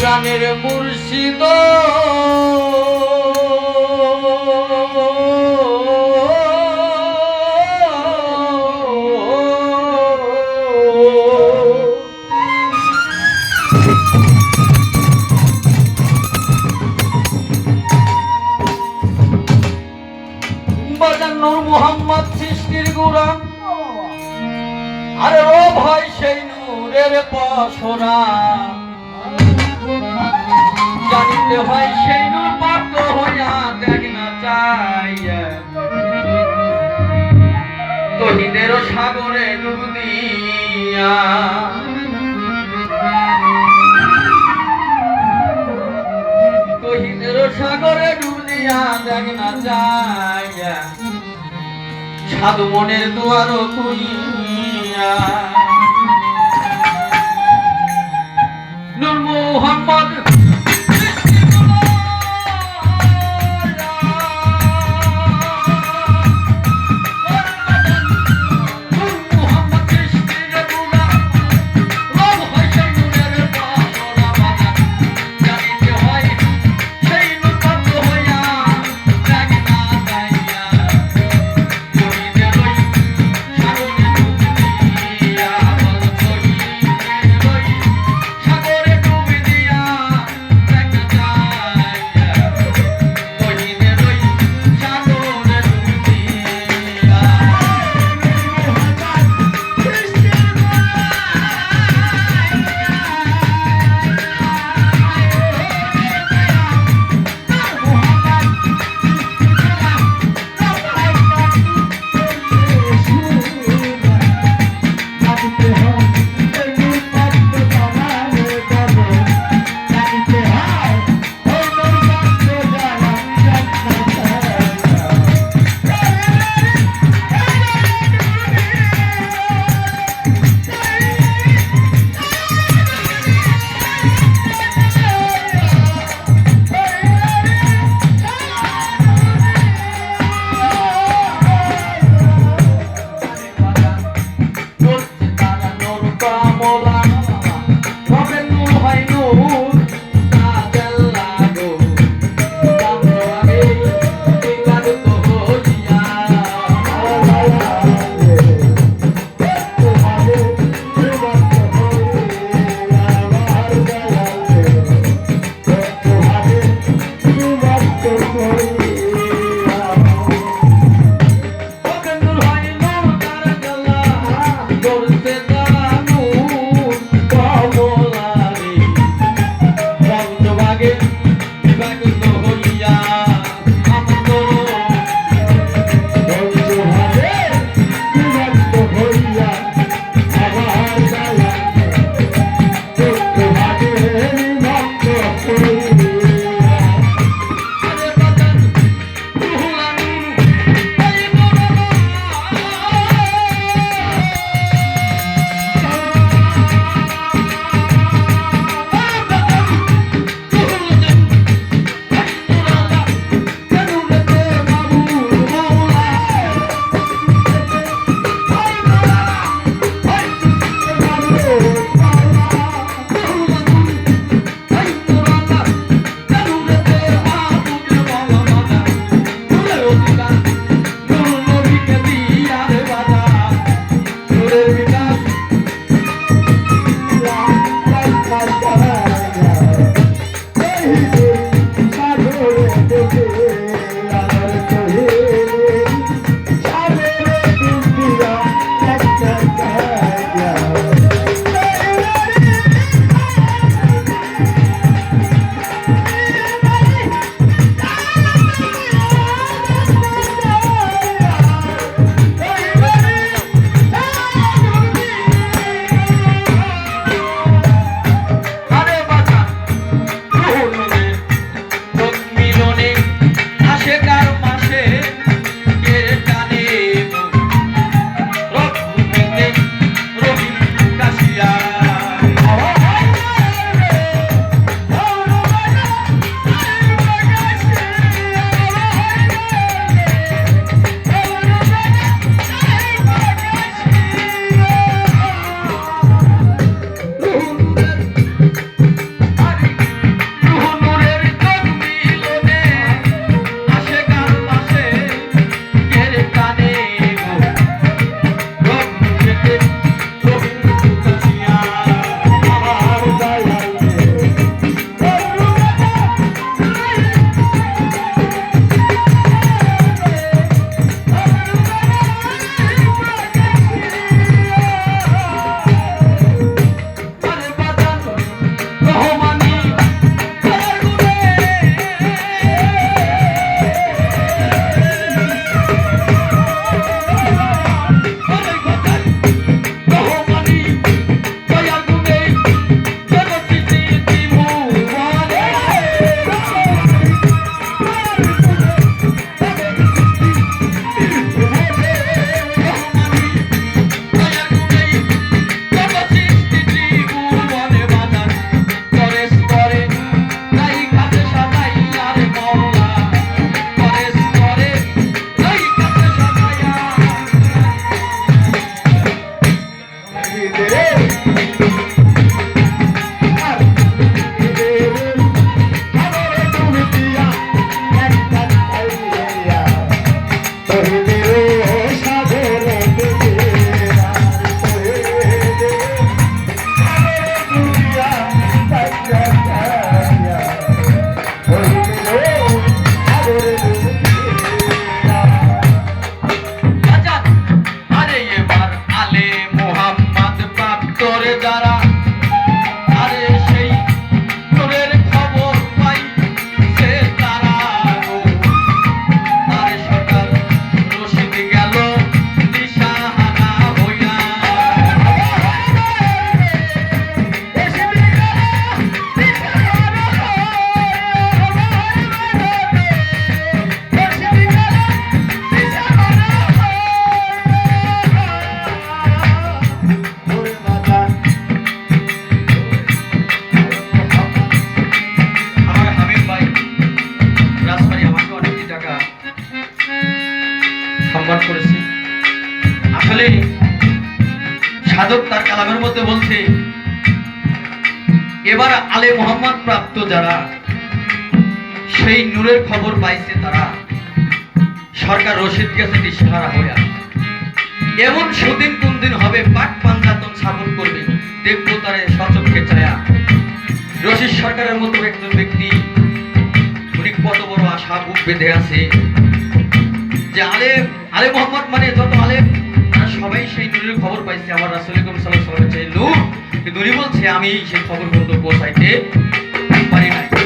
প্রাণের মুর্শিদ। বাজান্নুর মোহাম্মদ সৃষ্টির আরে ও ভাই সেই নূরের তহিদেরও সাগরে ডুব সাগরে ডুব দিয়া চাইয়া। সাধু মনের দুয়ার খুইয়া নূর মোহাম্মদ আলে মোহাম্মদ প্রাপ্ত যারা, সেই নূরের খবর পাইছে তারা। সরকার রশিদ গেছে দিশাহারা হইয়া। এমন সুদিন কোন দিন হবে পাট পাঞ্জাতন স্থাপন করবে। দেখব তারে সচক্ষে ছায়া। রশিদ সরকারের মতো একজন ব্যক্তি, উনি কত বড় আশা বুক বেঁধে আছে। যে আলে আলে মোহাম্মদ মানে যত তারা সবাই সেই নূরের খবর পাইছে। আমার রাসূল সাল্লাল্লাহু আলাইহি ওয়াসাল্লামের নূর। কিন্তু উনি বলছে আমি সেই খবর পর্যন্ত পৌঁছাইতে পারি নাই।